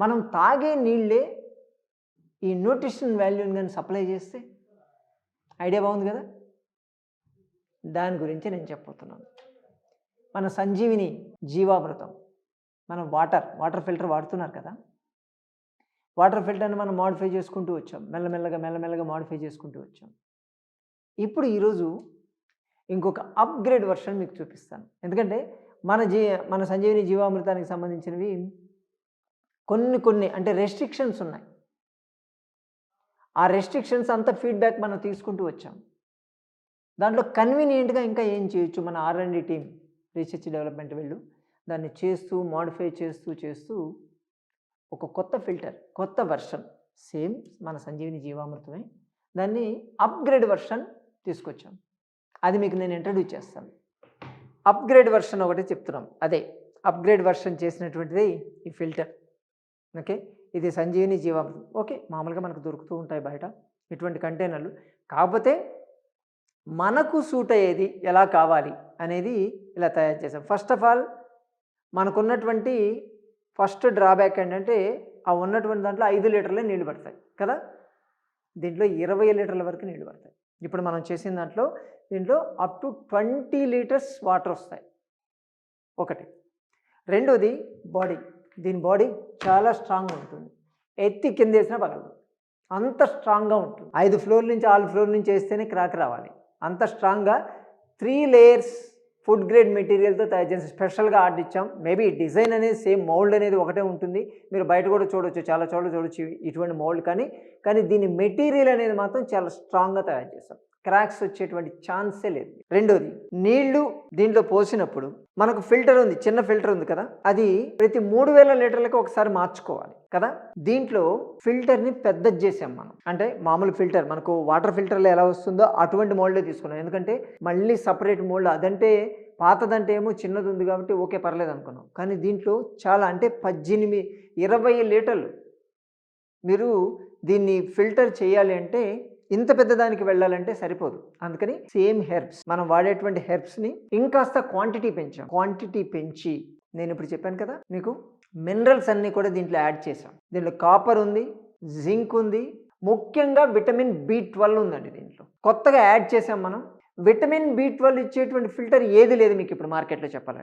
మనం తాగే నీళ్ళే ఈ న్యూట్రిషన్ వాల్యూని కానీ సప్లై చేస్తే ఐడియా బాగుంది కదా? దాని గురించి నేను చెప్పబోతున్నాను. మన సంజీవిని జీవామృతం మనం వాటర్ వాటర్ ఫిల్టర్ వాడుతున్నారు కదా? వాటర్ ఫిల్టర్ని మనం మాడిఫై చేసుకుంటూ వచ్చాం. మెల్లమెల్లగా మెల్లమెల్లగా మాడిఫై చేసుకుంటూ వచ్చాం. ఇప్పుడు ఈరోజు ఇంకొక అప్గ్రేడ్ వర్షన్ మీకు చూపిస్తాను. ఎందుకంటే మన జీ మన సంజీవిని జీవామృతానికి సంబంధించినవి కొన్ని కొన్ని అంటే రెస్ట్రిక్షన్స్ ఉన్నాయి. ఆ రెస్ట్రిక్షన్స్ అంతా ఫీడ్బ్యాక్ మనం తీసుకుంటూ వచ్చాం. దాంట్లో కన్వీనియంట్గా ఇంకా ఏం చేయొచ్చు? మన R and team research development వెళ్ళు దాన్ని చేస్తూ మాడిఫై చేస్తూ చేస్తూ ఒక కొత్త ఫిల్టర్ కొత్త వర్షన్ సేమ్ మన సంజీవిని జీవామృతమే దాన్ని అప్గ్రేడ్ వర్షన్ తీసుకొచ్చాం. అది మీకు నేను ఇంట్రడ్యూస్ చేస్తాను. అప్గ్రేడ్ వర్షన్ ఒకటి చెప్తున్నాం. అదే అప్గ్రేడ్ వర్షన్ చేసినటువంటిది ఈ ఫిల్టర్ ఓకే? ఇది సంజీవిని జీవామృతం ఓకే మామూలుగా మనకు దొరుకుతూ ఉంటాయి బయట ఇటువంటి కంటైనర్లు. కాకపోతే మనకు సూట్ అయ్యేది ఎలా కావాలి అనేది ఇలా తయారు చేసాం ఫస్ట్ ఆఫ్ ఆల్ మనకున్నటువంటి ఫస్ట్ డ్రాబ్యాక్ ఏంటంటే ఆ ఉన్నటువంటి దాంట్లో ఐదు లీటర్లే నీళ్ళు పడతాయి కదా? దీంట్లో ఇరవై లీటర్ల వరకు నీళ్ళు పడతాయి. ఇప్పుడు మనం చేసిన దాంట్లో దీంట్లో up to twenty litres water వస్తాయి. ఒకటి. రెండోది బాడీ దీని బాడీ చాలా స్ట్రాంగ్గా ఉంటుంది. ఎత్తి కింద వేసినా పగలదు. అంత స్ట్రాంగ్గా ఉంటుంది. ఐదు ఫ్లోర్ నుంచి ఆరు ఫ్లోర్ నుంచి వేస్తేనే క్రాక్ రావాలి. అంత స్ట్రాంగ్గా త్రీ లేయర్స్ ఫుడ్ గ్రేడ్ మెటీరియల్తో తయారు చేసి స్పెషల్గా ఆర్డర్ ఇచ్చాం. మేబీ డిజైన్ అనేది సేమ్ మౌల్డ్ అనేది ఒకటే ఉంటుంది. మీరు బయట కూడా చూడొచ్చు చాలా చోట్ల చూడొచ్చు ఇటువంటి మౌల్డ్ కానీ కానీ దీని మెటీరియల్ అనేది మాత్రం చాలా స్ట్రాంగ్గా తయారు చేస్తాం క్రాక్స్ వచ్చేటువంటి ఛాన్సే లేదు. రెండోది నీళ్ళు దీంట్లో పోసినప్పుడు మనకు ఫిల్టర్ ఉంది చిన్న ఫిల్టర్ ఉంది కదా అది ప్రతి మూడు వేల లీటర్లకు ఒకసారి మార్చుకోవాలి. కదా? దీంట్లో ఫిల్టర్ని పెద్దది చేసాం మనం. అంటే మామూలు ఫిల్టర్ మనకు వాటర్ ఫిల్టర్లో ఎలా వస్తుందో అటువంటి మోల్డే తీసుకున్నాం. ఎందుకంటే మళ్ళీ సపరేట్ మోల్డ్ అదంటే పాతదంటే ఏమో చిన్నది ఉంది కాబట్టి ఓకే పర్లేదు అనుకున్నాం. కానీ దీంట్లో చాలా అంటే పద్దెనిమిది ఇరవై లీటర్లు. మీరు దీన్ని ఫిల్టర్ చేయాలి అంటే ఇంత పెద్ద దానికి వెళ్ళాలంటే సరిపోదు. అందుకని సేమ్ హెర్బ్స్ మనం వాడేటువంటి హెర్బ్స్ని ఇంకాస్త క్వాంటిటీ పెంచాం. క్వాంటిటీ పెంచి నేను ఇప్పుడు చెప్పాను కదా మీకు మినరల్స్ అన్నీ కూడా దీంట్లో యాడ్ చేసాం దీంట్లో కాపర్ ఉంది జింక్ ఉంది ముఖ్యంగా విటమిన్ బి ట్వెల్వ్ ఉందండి దీంట్లో. కొత్తగా యాడ్ చేసాం మనం. విటమిన్ బి ట్వెల్వ్ ఇచ్చేటువంటి ఫిల్టర్ ఏది లేదు మీకు ఇప్పుడు మార్కెట్లో చెప్పాలంటే.